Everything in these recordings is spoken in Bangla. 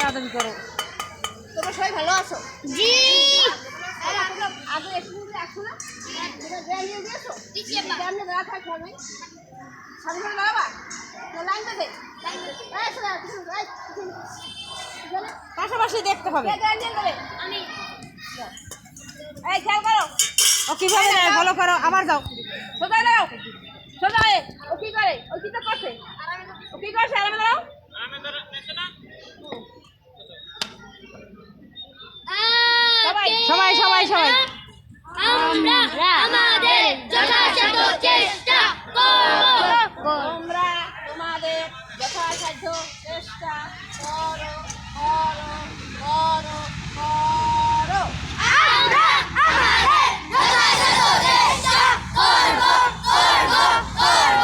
দাদাবি করো। তোমরা সবাই ভালো আছো? জি। আগে এসে নিয়ে না। নিয়ে দিয়েছ নিয়ে দাঁড়া থাকতে হবে সামনে দাঁড়াবা না লাইন দেবে পাশাপাশি দেখতে হবে। দিয়ে আমি এই খেয়াল করো। ও কীভাবে দেয় ফলো করো আবার যাও সোজা দাও সোজা হয়ে ও কি করে ও কি তো করছে ও কি করছে আরামে দাও সবাই সবাই। সবাই আমরা আমাদের যথাসাধ্য চেষ্টা করব। তোমরা তোমাদের যথাসাধ্য চেষ্টা করো করো করো করো। আমরা আমাদের যথাসাধ্য চেষ্টা করব করব করব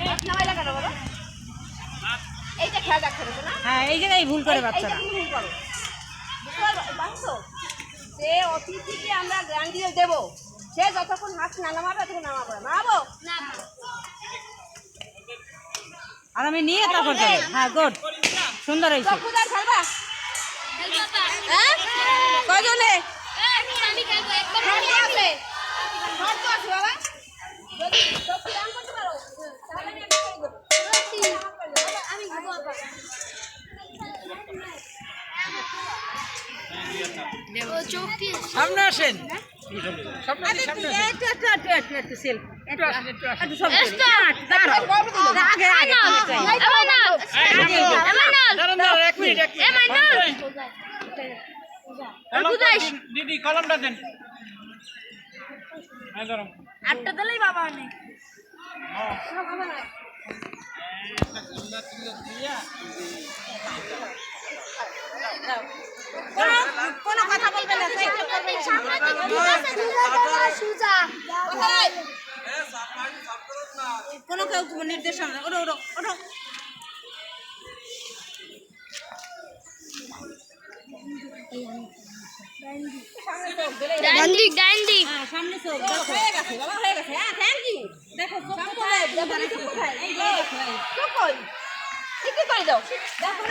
হাত নামাইলা কেন বলো এইটা খেয়াল রাখতে হবে না? হ্যাঁ এই জায়গায় ভুল করে এই- বাচ্চারা। ভুল করো। যে অতিথিকে আমরা জ্ঞান দিয়ে দেবো সে যতক্ষণ হাত না নামাবে ততক্ষণ নামাবো না। নামাবো? আর আমি নিয়ে তারপর যাব। হ্যাঁ গুড সুন্দর হয়েছে। চক্ষুদার খেলবা? খেলবা হ্যাঁ আমি সামনে আসেন দিদি কলমটা দেন হ্যাঁ আটটা দিলেই বাবা অনেক কোনো কথা বলবে না কোনো কেউ নির্দেশনা ওটো ওটো ওটো ডান দিক ডান দিক হ্যাঁ সামনে চোখ দেখো হয়ে গেছে বাবা হয়ে গেছে হ্যাঁ থ্যাংক ইউ দেখো চোখ কোথায় দেখো চোখ কোথায় এই যে চোখ কই ঠিক করে দাও দেখো